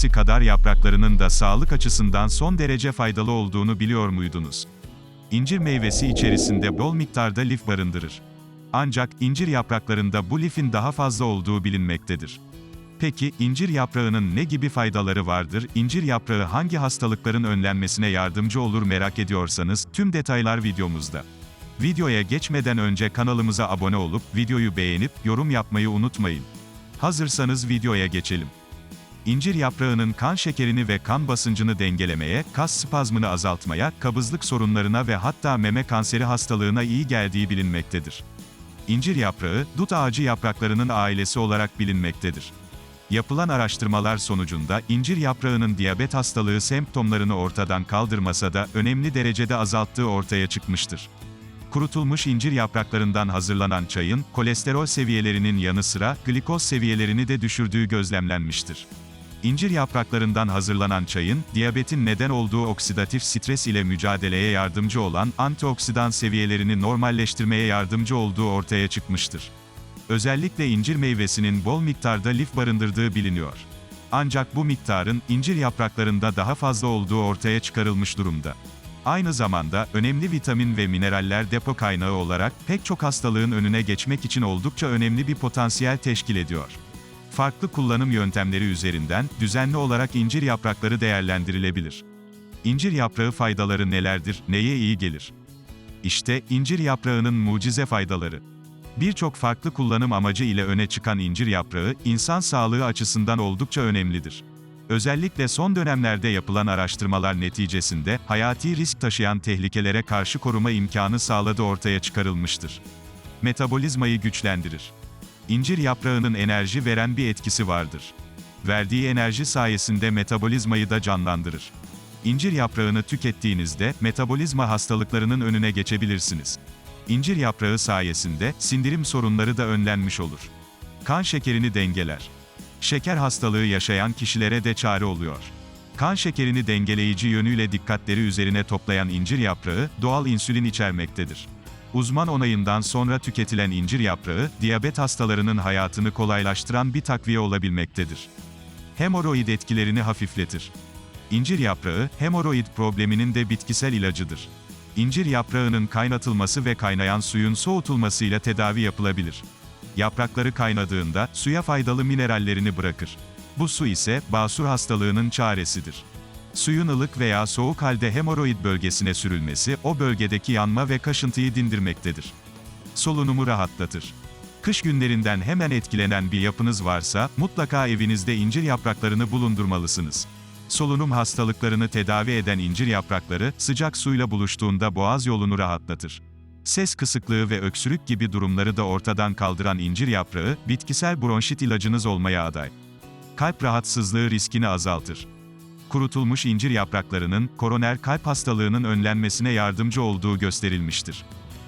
meyvesi kadar yapraklarının da sağlık açısından son derece faydalı olduğunu biliyor muydunuz? İncir meyvesi içerisinde bol miktarda lif barındırır. Ancak incir yapraklarında bu lifin daha fazla olduğu bilinmektedir. Peki incir yaprağının ne gibi faydaları vardır? İncir yaprağı hangi hastalıkların önlenmesine yardımcı olur merak ediyorsanız tüm detaylar videomuzda. Videoya geçmeden önce kanalımıza abone olup videoyu beğenip yorum yapmayı unutmayın. Hazırsanız videoya geçelim. İncir yaprağının kan şekerini ve kan basıncını dengelemeye, kas spazmını azaltmaya, kabızlık sorunlarına ve hatta meme kanseri hastalığına iyi geldiği bilinmektedir. İncir yaprağı, dut ağacı yapraklarının ailesi olarak bilinmektedir. Yapılan araştırmalar sonucunda incir yaprağının diyabet hastalığı semptomlarını ortadan kaldırmasa da önemli derecede azalttığı ortaya çıkmıştır. Kurutulmuş incir yapraklarından hazırlanan çayın, kolesterol seviyelerinin yanı sıra, glikoz seviyelerini de düşürdüğü gözlemlenmiştir. İncir yapraklarından hazırlanan çayın, diyabetin neden olduğu oksidatif stres ile mücadeleye yardımcı olan antioksidan seviyelerini normalleştirmeye yardımcı olduğu ortaya çıkmıştır. Özellikle incir meyvesinin bol miktarda lif barındırdığı biliniyor. Ancak bu miktarın incir yapraklarında daha fazla olduğu ortaya çıkarılmış durumda. Aynı zamanda, önemli vitamin ve mineraller depo kaynağı olarak, pek çok hastalığın önüne geçmek için oldukça önemli bir potansiyel teşkil ediyor. Farklı kullanım yöntemleri üzerinden, düzenli olarak incir yaprakları değerlendirilebilir. İncir yaprağı faydaları nelerdir, neye iyi gelir? İşte, incir yaprağının mucize faydaları. Birçok farklı kullanım amacı ile öne çıkan incir yaprağı, insan sağlığı açısından oldukça önemlidir. Özellikle son dönemlerde yapılan araştırmalar neticesinde, hayati risk taşıyan tehlikelere karşı koruma imkanı sağladığı ortaya çıkarılmıştır. Metabolizmayı güçlendirir. İncir yaprağının enerji veren bir etkisi vardır. Verdiği enerji sayesinde metabolizmayı da canlandırır. İncir yaprağını tükettiğinizde, metabolizma hastalıklarının önüne geçebilirsiniz. İncir yaprağı sayesinde, sindirim sorunları da önlenmiş olur. Kan şekerini dengeler. Şeker hastalığı yaşayan kişilere de çare oluyor. Kan şekerini dengeleyici yönüyle dikkatleri üzerine toplayan incir yaprağı, doğal insülin içermektedir. Uzman onayından sonra tüketilen incir yaprağı, diyabet hastalarının hayatını kolaylaştıran bir takviye olabilmektedir. Hemoroid etkilerini hafifletir. İncir yaprağı, hemoroid probleminin de bitkisel ilacıdır. İncir yaprağının kaynatılması ve kaynayan suyun soğutulmasıyla tedavi yapılabilir. Yaprakları kaynadığında, suya faydalı minerallerini bırakır. Bu su ise, basur hastalığının çaresidir. Suyun ılık veya soğuk halde hemoroid bölgesine sürülmesi, o bölgedeki yanma ve kaşıntıyı dindirmektedir. Solunumu rahatlatır. Kış günlerinden hemen etkilenen bir yapınız varsa, mutlaka evinizde incir yapraklarını bulundurmalısınız. Solunum hastalıklarını tedavi eden incir yaprakları, sıcak suyla buluştuğunda boğaz yolunu rahatlatır. Ses kısıklığı ve öksürük gibi durumları da ortadan kaldıran incir yaprağı, bitkisel bronşit ilacınız olmaya aday. Kalp rahatsızlığı riskini azaltır. Kurutulmuş incir yapraklarının, koroner kalp hastalığının önlenmesine yardımcı olduğu gösterilmiştir.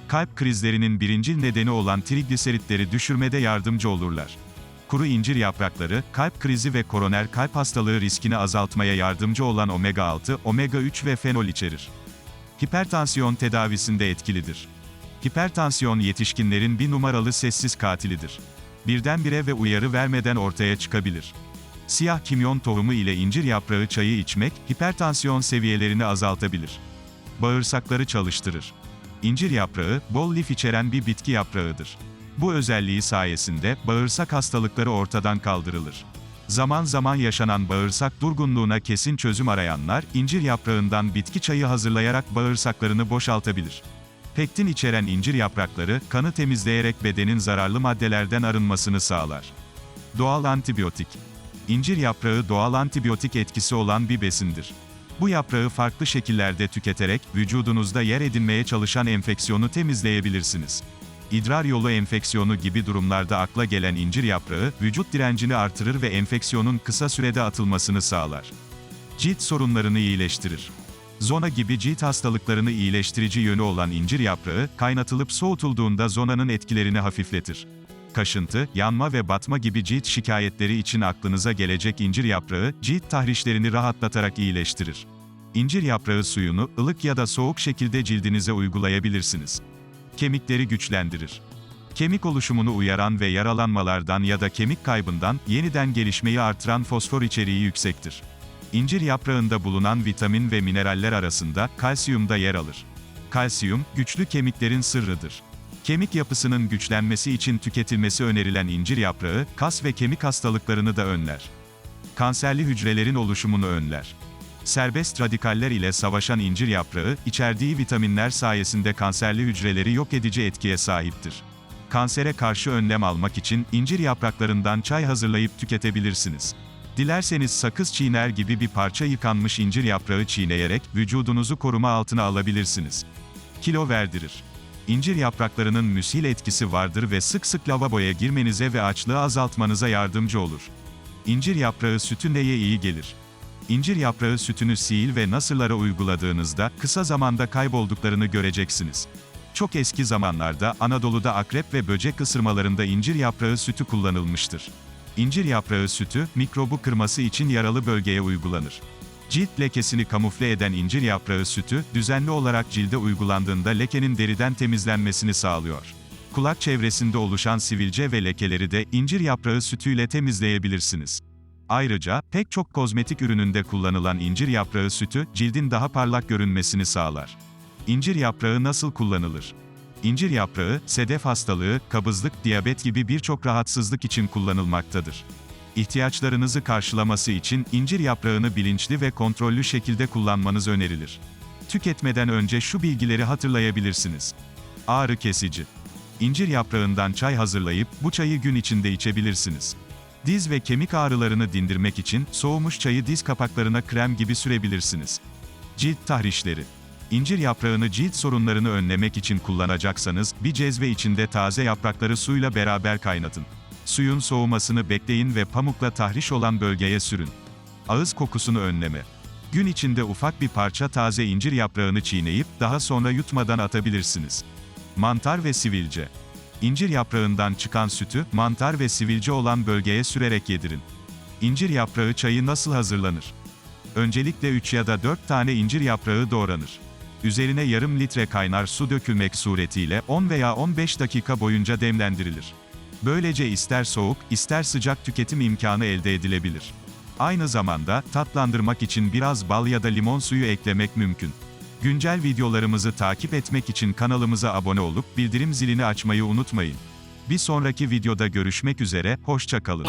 Kalp krizlerinin birincil nedeni olan trigliseritleri düşürmede yardımcı olurlar. Kuru incir yaprakları, kalp krizi ve koroner kalp hastalığı riskini azaltmaya yardımcı olan omega 6, omega 3 ve fenol içerir. Hipertansiyon tedavisinde etkilidir. Hipertansiyon yetişkinlerin bir numaralı sessiz katilidir. Birdenbire ve uyarı vermeden ortaya çıkabilir. Siyah kimyon tohumu ile incir yaprağı çayı içmek, hipertansiyon seviyelerini azaltabilir. Bağırsakları çalıştırır. İncir yaprağı, bol lif içeren bir bitki yaprağıdır. Bu özelliği sayesinde, bağırsak hastalıkları ortadan kaldırılır. Zaman zaman yaşanan bağırsak durgunluğuna kesin çözüm arayanlar, incir yaprağından bitki çayı hazırlayarak bağırsaklarını boşaltabilir. Pektin içeren incir yaprakları, kanı temizleyerek bedenin zararlı maddelerden arınmasını sağlar. Doğal antibiyotik. İncir yaprağı doğal antibiyotik etkisi olan bir besindir. Bu yaprağı farklı şekillerde tüketerek, vücudunuzda yer edinmeye çalışan enfeksiyonu temizleyebilirsiniz. İdrar yolu enfeksiyonu gibi durumlarda akla gelen incir yaprağı, vücut direncini artırır ve enfeksiyonun kısa sürede atılmasını sağlar. Cilt sorunlarını iyileştirir. Zona gibi cilt hastalıklarını iyileştirici yönü olan incir yaprağı, kaynatılıp soğutulduğunda zonanın etkilerini hafifletir. Kaşıntı, yanma ve batma gibi cilt şikayetleri için aklınıza gelecek incir yaprağı, cilt tahrişlerini rahatlatarak iyileştirir. İncir yaprağı suyunu, ılık ya da soğuk şekilde cildinize uygulayabilirsiniz. Kemikleri güçlendirir. Kemik oluşumunu uyaran ve yaralanmalardan ya da kemik kaybından yeniden gelişmeyi artıran fosfor içeriği yüksektir. İncir yaprağında bulunan vitamin ve mineraller arasında kalsiyum da yer alır. Kalsiyum, güçlü kemiklerin sırrıdır. Kemik yapısının güçlenmesi için tüketilmesi önerilen incir yaprağı, kas ve kemik hastalıklarını da önler. Kanserli hücrelerin oluşumunu önler. Serbest radikaller ile savaşan incir yaprağı, içerdiği vitaminler sayesinde kanserli hücreleri yok edici etkiye sahiptir. Kansere karşı önlem almak için incir yapraklarından çay hazırlayıp tüketebilirsiniz. Dilerseniz sakız çiğner gibi bir parça yıkanmış incir yaprağı çiğneyerek vücudunuzu koruma altına alabilirsiniz. Kilo verdirir. İncir yapraklarının müshil etkisi vardır ve sık sık lavaboya girmenize ve açlığı azaltmanıza yardımcı olur. İncir yaprağı sütü neye iyi gelir? İncir yaprağı sütünü sihir ve nasırlara uyguladığınızda kısa zamanda kaybolduklarını göreceksiniz. Çok eski zamanlarda Anadolu'da akrep ve böcek ısırmalarında incir yaprağı sütü kullanılmıştır. İncir yaprağı sütü, mikrobu kırması için yaralı bölgeye uygulanır. Cilt lekesini kamufle eden incir yaprağı sütü, düzenli olarak cilde uygulandığında lekenin deriden temizlenmesini sağlıyor. Kulak çevresinde oluşan sivilce ve lekeleri de incir yaprağı sütüyle temizleyebilirsiniz. Ayrıca, pek çok kozmetik ürününde kullanılan incir yaprağı sütü, cildin daha parlak görünmesini sağlar. İncir yaprağı nasıl kullanılır? İncir yaprağı, sedef hastalığı, kabızlık, diyabet gibi birçok rahatsızlık için kullanılmaktadır. İhtiyaçlarınızı karşılaması için incir yaprağını bilinçli ve kontrollü şekilde kullanmanız önerilir. Tüketmeden önce şu bilgileri hatırlayabilirsiniz. Ağrı kesici. İncir yaprağından çay hazırlayıp bu çayı gün içinde içebilirsiniz. Diz ve kemik ağrılarını dindirmek için soğumuş çayı diz kapaklarına krem gibi sürebilirsiniz. Cilt tahrişleri. İncir yaprağını cilt sorunlarını önlemek için kullanacaksanız, bir cezve içinde taze yaprakları suyla beraber kaynatın. Suyun soğumasını bekleyin ve pamukla tahriş olan bölgeye sürün. Ağız kokusunu önleme. Gün içinde ufak bir parça taze incir yaprağını çiğneyip, daha sonra yutmadan atabilirsiniz. Mantar ve sivilce. İncir yaprağından çıkan sütü, mantar ve sivilce olan bölgeye sürerek yedirin. İncir yaprağı çayı nasıl hazırlanır? Öncelikle 3 ya da 4 tane incir yaprağı doğranır. Üzerine yarım litre kaynar su dökülmek suretiyle 10 veya 15 dakika boyunca demlendirilir. Böylece ister soğuk, ister sıcak tüketim imkanı elde edilebilir. Aynı zamanda, tatlandırmak için biraz bal ya da limon suyu eklemek mümkün. Güncel videolarımızı takip etmek için kanalımıza abone olup bildirim zilini açmayı unutmayın. Bir sonraki videoda görüşmek üzere, hoşça kalın.